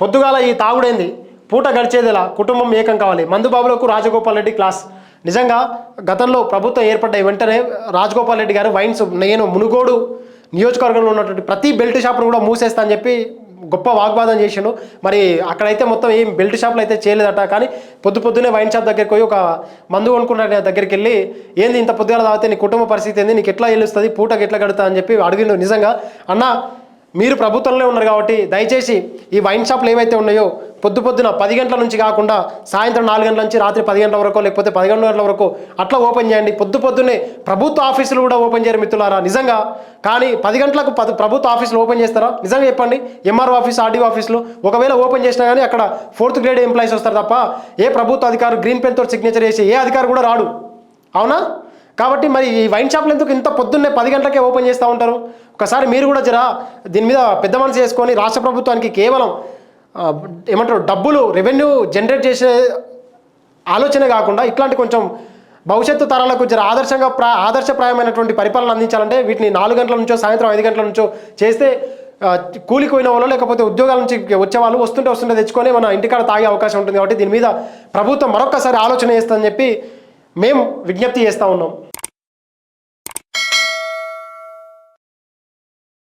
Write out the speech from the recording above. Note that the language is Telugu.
పొద్దుగాల ఈ తాగుడైంది? పూట గడిచేదిలా? కుటుంబం ఏకం కావాలి. మందుబాబులకు రాజగోపాల్ రెడ్డి క్లాస్. నిజంగా గతంలో ప్రభుత్వం ఏర్పడ్డ వెంటనే రాజగోపాల్ రెడ్డి గారు వైన్స్ నేను మునుగోడు నియోజకవర్గంలో ఉన్నటువంటి ప్రతి బెల్ట్ షాప్ను కూడా మూసేస్తా అని చెప్పి గొప్ప వాగ్వాదం చేసిండు. మరి అక్కడైతే మొత్తం ఏం బెల్ట్ షాప్లు అయితే చేయలేదట. కానీ పొద్దు పొద్దునే వైన్ షాప్ దగ్గరికి పోయి ఒక మందు కొనుక్కున్న దగ్గరికి వెళ్ళి ఏంది ఇంత పొద్దుగా తాగితే నీ కుటుంబ పరిస్థితి ఏంది? నీకు ఎట్లా వెళ్ళుస్తుంది పూటకి ఎట్లా గడుతా? అని చెప్పి అడిగిండు. నిజంగా అన్న మీరు ప్రభుత్వంలో ఉన్నారు కాబట్టి దయచేసి ఈ వైన్ షాప్లు ఏవైతే ఉన్నాయో పొద్దు పొద్దున పది గంటల నుంచి కాకుండా సాయంత్రం నాలుగు గంటల నుంచి రాత్రి పది గంటల వరకు లేకపోతే పదకొండు గంటల వరకు అట్లా ఓపెన్ చేయండి. పొద్దు పొద్దున్నే ప్రభుత్వ ఆఫీసులు కూడా ఓపెన్ చేయరు మిత్రులారా. నిజంగా కానీ పది గంటలకు పది ప్రభుత్వ ఆఫీసులు ఓపెన్ చేస్తారా? నిజంగా చెప్పండి. ఎంఆర్ఓ ఆఫీస్ ఆర్డీఓ ఆఫీసులు ఒకవేళ ఓపెన్ చేసినా కానీ అక్కడ ఫోర్త్ గ్రేడ్ ఎంప్లాయీస్ వస్తారు తప్ప ఏ ప్రభుత్వ అధికారు గ్రీన్ పెన్తో సిగ్నేచర్ చేసి ఏ అధికారు కూడా రాడు. అవునా? కాబట్టి మరి ఈ వైన్ షాప్లు ఎందుకు ఇంత పొద్దున్నే పది గంటలకే ఓపెన్ చేస్తూ ఉంటారు? ఒకసారి మీరు కూడా జరా దీని మీద పెద్ద మనసు చేసుకొని రాష్ట్ర ప్రభుత్వానికి కేవలం ఏమంటారు డబ్బులు రెవెన్యూ జనరేట్ చేసే ఆలోచన కాకుండా ఇట్లాంటి కొంచెం భవిష్యత్తు తరాలకు జర ఆదర్శంగా ప్రా ఆదర్శప్రాయమైనటువంటి పరిపాలన అందించాలంటే వీటిని నాలుగు గంటల నుంచో సాయంత్రం ఐదు గంటల నుంచో చేస్తే కూలికి పోయిన వాళ్ళు లేకపోతే ఉద్యోగాల నుంచి వచ్చే వాళ్ళు వస్తుంటే వస్తుంటే తెచ్చుకొని మన ఇంటికాడ తాగే అవకాశం ఉంటుంది కాబట్టి దీని మీద ప్రభుత్వం మరొకసారి ఆలోచన చేస్తుందని చెప్పి మేము విజ్ఞప్తి చేస్తూ ఉన్నాం.